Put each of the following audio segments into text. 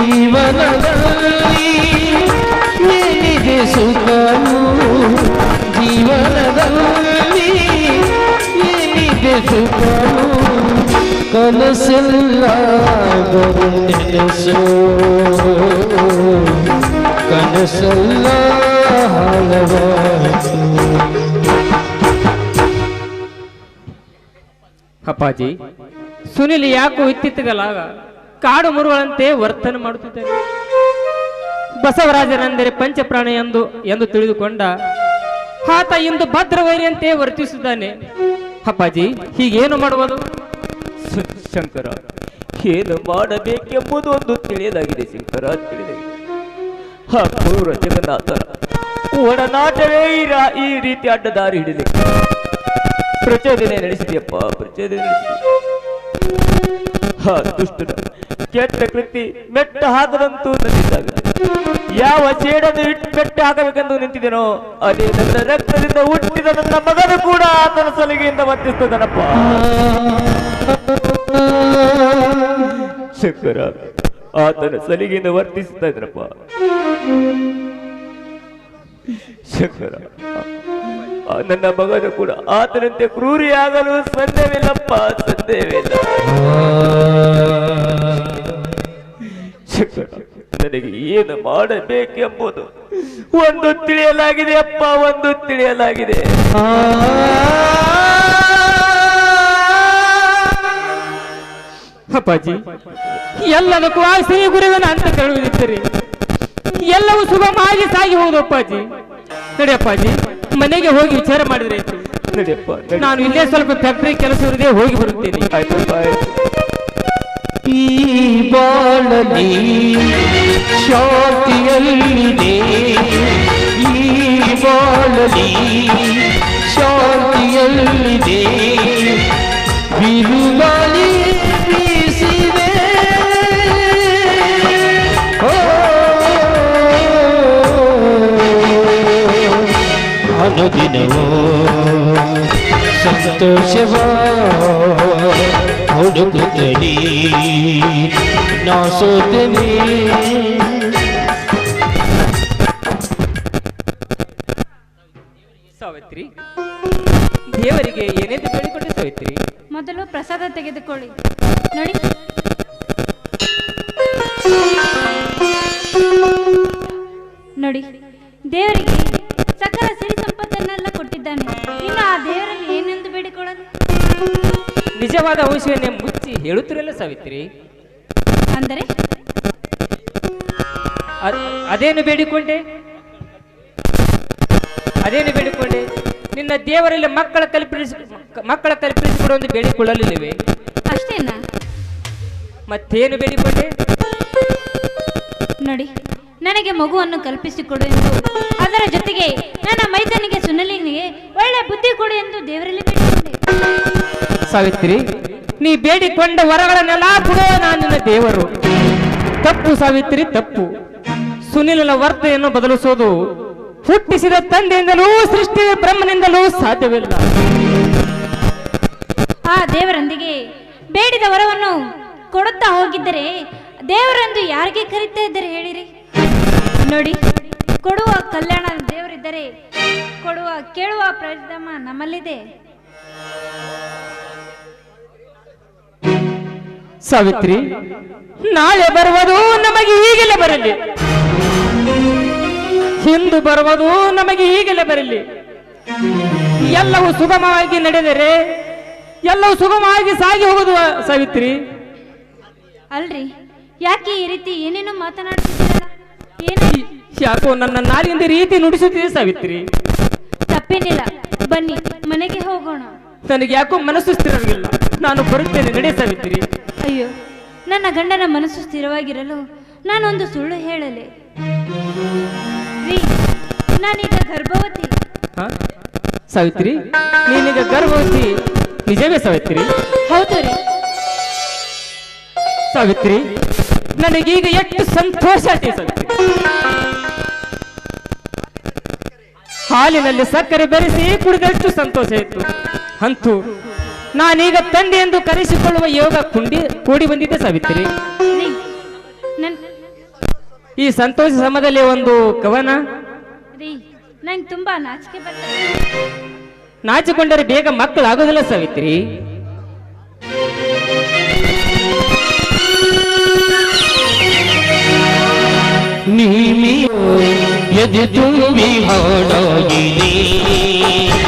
ಜೀವನದಲ್ಲಿ ಏನಿದೆ ಸುಖವು ಜೀವನದಲ್ಲಿ ಏನಿದೆ ಸುಖವು ಕನಸೆಲ್ಲ ನೆನಸು ಕನಸೆಲ್ಲ ಹಲವಾರು ಅಪ್ಪಾಜಿ, ಸುನಿಲ್ ಯಾಕೋ ಇತ್ತಿತ್ತಗಲಾಗ ಕಾಡು ಮುರುಗಳಂತೆ ವರ್ತನೆ ಮಾಡುತ್ತಿದ್ದಾನೆ ಬಸವರಾಜನೆಂದರೆ ಪಂಚಪ್ರಾಣ ಎಂದು ಎಂದು ತಿಳಿದುಕೊಂಡ ಆತ ಇಂದು ಭದ್ರವೈರಿಯಂತೆ ವರ್ತಿಸುತ್ತಾನೆ. ಅಪ್ಪಾಜಿ, ಹೀಗೇನು ಮಾಡುವುದು? ಶಂಕರ, ಏನು ಮಾಡಬೇಕೆಂಬುದು ಒಂದು ತಿಳಿಯದಾಗಿದೆ ಶಂಕರ, ತಿಳಿದಾಗಿದೆ. ಒಡನಾಟವೇ ಈ ರಾ- ಈ ರೀತಿ ಅಡ್ಡದಾರಿ ಹಿಡಿದೆ ಪ್ರಚೋದನೆ ನಡೆಸಿದೆಯಪ್ಪ, ಪ್ರಚೋದನೆ ಹಾ, ದುಷ್ಟನ. ಕೆಟ್ಟ ಕೃತಿ ಮೆಟ್ಟ ಹಾಕದಂತೂ ನನ್ನಿಂದಾಗಲಿಲ್ಲ ಯಾವ ಸೇಡನ್ನು ಇಟ್ಟು ಮೆಟ್ಟ ಹಾಕಬೇಕೆಂದು ನಿಂತಿದ್ದೇನೋ ಅದೇ ನನ್ನ ರಕ್ತದಿಂದ ಹುಟ್ಟಿದ ನನ್ನ ಮಗನು ಕೂಡ ಆತನ ಸಲಿಗೆಯಿಂದ ವರ್ತಿಸ್ತದನಪ್ಪ ಶಂಕರ, ಆತನ ಸಲಿಗೆಯಿಂದ ವರ್ತಿಸ್ತಾ ಇದ್ರಪ್ಪ ಶಂಕರ ನನ್ನ ಮಗನು ಕೂಡ ಆತನಂತೆ ಕ್ರೂರಿಯಾಗಲು ಸಂದೇವಿಲ್ಲಪ್ಪ ಸಂದೇವಿಲ್ಲ ನನಗೆ ಏನು ಮಾಡಬೇಕೆಂಬುದು ಒಂದು ತಿಳಿಯಲಾಗಿದೆ ಅಪ್ಪ, ಒಂದು ತಿಳಿಯಲಾಗಿದೆ. ಅಪ್ಪಾಜಿ ಎಲ್ಲದಕ್ಕೂ ಆ ಶ್ರೀ ಗುರುವಿನ ಅಂತ ಕೇಳುವುದಿದ್ದೀರಿ ಎಲ್ಲವೂ ಸುಗಮವಾಗಿ ಸಾಗಿ ಹೋಗುದು ಅಪ್ಪಾಜಿ. ನಡಿ ಅಪ್ಪಾಜಿ ಮನೆಗೆ ಹೋಗಿ ವಿಚಾರ ಮಾಡಿದ್ರೆ ಆಯ್ತು. ನಡಿಯಪ್ಪ ನಾನು ಇಲ್ಲೇ ಸ್ವಲ್ಪ ಫ್ಯಾಕ್ಟ್ರಿ ಕೆಲಸ ಇರದೆ ಹೋಗಿ ಬರುತ್ತೇನೆ. ಆಯ್ತಪ್ಪ ಆಯ್ತು ಈ ಶಾಂತಿಯಲ್ಲಿದೆ. ಈ ಶಾಂತಿಯಲ್ಲಿದೆ. ಅನುದಿನವೂ ಸಂತೋಷವ? ಹುಡುಕುತ್ತಲೀ ನಾ ಸೋತನೇ. ಸಾವಿತ್ರಿ ದೇವರಿಗೆ ಏನೆಂದು ಬೇಡಿಕೊಂಡು ಸಾವಿತ್ರಿ? ಮೊದಲು ಪ್ರಸಾದ ತೆಗೆದುಕೊಳ್ಳಿ. ನೋಡಿ. ನೋಡಿ. ದೇವರಿಗೆ ಸಕಲ ಸಿರಿ ಸಂಪತ್ತನ್ನೆಲ್ಲ ಕೊಟ್ಟಿದ್ದಾನೆ. ಇನ್ನು ಆ ದೇವರಲ್ಲಿ ಏನೆಂದು ಬೇಡಿಕೊಳ್ಳಲು ನಿಜವಾದ ಔಷಧಿಯನ್ನೇ ಮುಚ್ಚಿ ಹೇಳುತ್ತಿರಲ್ಲ ಸಾವಿತ್ರಿ. ಅಂದರೆ? ಅದ್- ಅದೇನು ಬೇಡಿಕೊಂಡೆ? ಅದೇನು ಬೇಡಿಕೊಂಡೆ? ನಿನ್ನ ದೇವರಲ್ಲಿ ಮಕ್ಕಳ ಕಲ್ಪಿಸಿ ಮಕ್ಕಳ ಕಲ್ಪಿಸಿಕೊಡುವಂತೆ ಬೇಡಿಕೊಳ್ಳಲಿಲ್ಲವೇ? ಅಷ್ಟೇನಾ? ಮತ್ತೇನು ಬೇಡಿಕೊಂಡೆ? ನೋಡಿ ನನಗೆ ಮಗುವನ್ನು ಕಲ್ಪಿಸಿಕೊಡು ಎಂದು. ಅದರ ಜೊತೆಗೆ ನನ್ನ ಮೈದನಿಗೆ ಸುನಲಿನಿಗೆ ಒಳ್ಳೆ ಬುದ್ಧಿ ಕೊಡು ಎಂದು ದೇವರಲ್ಲಿ ಬೇಡಿಕೊಂಡೆ. ಸಾವಿತ್ರಿ ನೀ ಬೇಡಿಕೊಂಡ ವರಗಳನ್ನೆಲ್ಲ ಕೊಡೋ ನಾನು ನಿನ್ನ ದೇವರು. ತಪ್ಪು ಸಾವಿತ್ರಿ ತಪ್ಪು. ಸುನಿಲನ ವರ್ತೆಯನ್ನು ಬದಲಿಸೋದು ಹುಟ್ಟಿಸಿದ ತಂದೆಯಿಂದಲೂ ಸೃಷ್ಟಿ ಬ್ರಹ್ಮನಿಂದಲೂ ಸಾಧ್ಯವಿಲ್ಲ. ಆ ದೇವರೊಂದಿಗೆ ಬೇಡಿದ ವರವನ್ನು ಕೊಡುತ್ತಾ ಹೋಗಿದ್ದರೆ ದೇವರೆಂದು ಯಾರಿಗೆ ಕರೀತಾ ಇದ್ದರೆ ಹೇಳಿರಿ? ನೋಡಿ ಕೊಡುವ ಕಲ್ಯಾಣ ದೇವರಿದ್ದರೆ ಕೊಡುವ ಕೇಳುವ ಪ್ರಥಮ ನಮ್ಮಲ್ಲಿದೆ. ಸಾವಿತ್ರಿ ನಾಳೆ ಬರುವುದು ನಮಗೆ ಈಗಲೇ ಬರಲಿ. ಹಿಂದು ಬರುವುದು ನಮಗೆ ಈಗಲೇ ಬರಲಿ. ಎಲ್ಲವೂ ಸುಗಮವಾಗಿ ನಡೆದರೆ ಎಲ್ಲವೂ ಸುಗಮವಾಗಿ ಸಾಗಿ ಹೋಗುದು ಸಾವಿತ್ರಿ. ಅಲ್ರಿ ಯಾಕೆ ಈ ರೀತಿ ಏನೇನು ಮಾತನಾಡ್ತಿದ್ದೀರಲ್ಲ? ಏನು ಯಾಕೋ ನನ್ನ ನಾಲಿಂದ ರೀತಿ ನುಡಿಸುತ್ತಿದೆ ಸಾವಿತ್ರಿ. ತಪ್ಪೇನಿಲ್ಲ. ಬನ್ನಿ ಮನೆಗೆ ಹೋಗೋಣ. ನನಗೆ ಯಾಕೋ ಮನಸ್ಸು ಸ್ಥಿರವಿಲ್ಲ ನಾನು ಬರುತ್ತೇನೆ ನಡೆ ಸಾವಿತ್ರಿ. ಅಯ್ಯೋ ನನ್ನ ಗಂಡನ ಮನಸ್ಸು ಸ್ಥಿರವಾಗಿರಲು ನಾನೊಂದು ಸುಳ್ಳು ಹೇಳಲೆ. ನಾನೀಗ ಗರ್ಭವತಿ. ಹ? ಸಾವಿತ್ರಿ ನೀನೀಗ ಗರ್ಭವತಿ. ನಿಜವೇ ಸಾವಿತ್ರಿ? ಹೌದು ರೀ. ಸಾವಿತ್ರಿ ನನಗೀಗ ಎಷ್ಟು ಸಂತೋಷ ಆಯ್ತು ಸಾವಿತ್ರಿ. ಹಾಲಿನಲ್ಲಿ ಸಕ್ಕರೆ ಬೆರೆಸಿ ಕುಡಿದಷ್ಟು ಸಂತೋಷ ಇತ್ತು. ಅಂತೂ ನಾನೀಗ ತಂದೆ ಎಂದು ಕರೆಸಿಕೊಳ್ಳುವ ಯೋಗ ಕುಂಡಿ ಕೂಡಿ ಬಂದಿದ್ದೆ ಸಾವಿತ್ರಿ. ಈ ಸಂತೋಷ ಸಮದಲ್ಲಿ ಒಂದು ಕವನ. ನಂಗೆ ತುಂಬಾ ನಾಚಿಕೆ ಬರ್ತದೆ. ನಾಚಿಕೊಂಡರೆ ಬೇಗ ಮಕ್ಕಳಾಗೋದಿಲ್ಲ ಸಾವಿತ್ರಿ. ಎದೆ ತುಂಬಿ ಹಾಡಾಗಿದೆ ಈ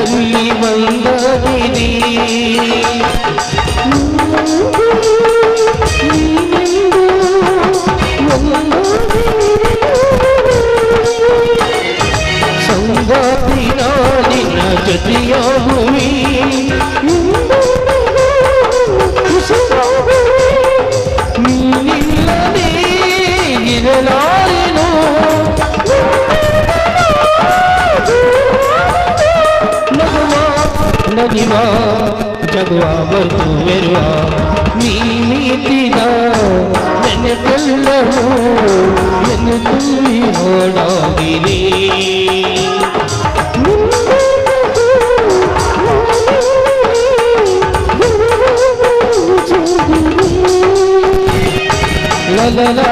ನೋಡಲ್ಲಿ ಬಂದದಿದೆ ಸಂಗಾತಿ ನಾಡಿನ ಜೊತೆಯ ಭೂಮಿ नदीवा जगवावर तू मेरवा मीनी दीदा मैंने कल्लो मैंने तुली होड़ा गिरी La la la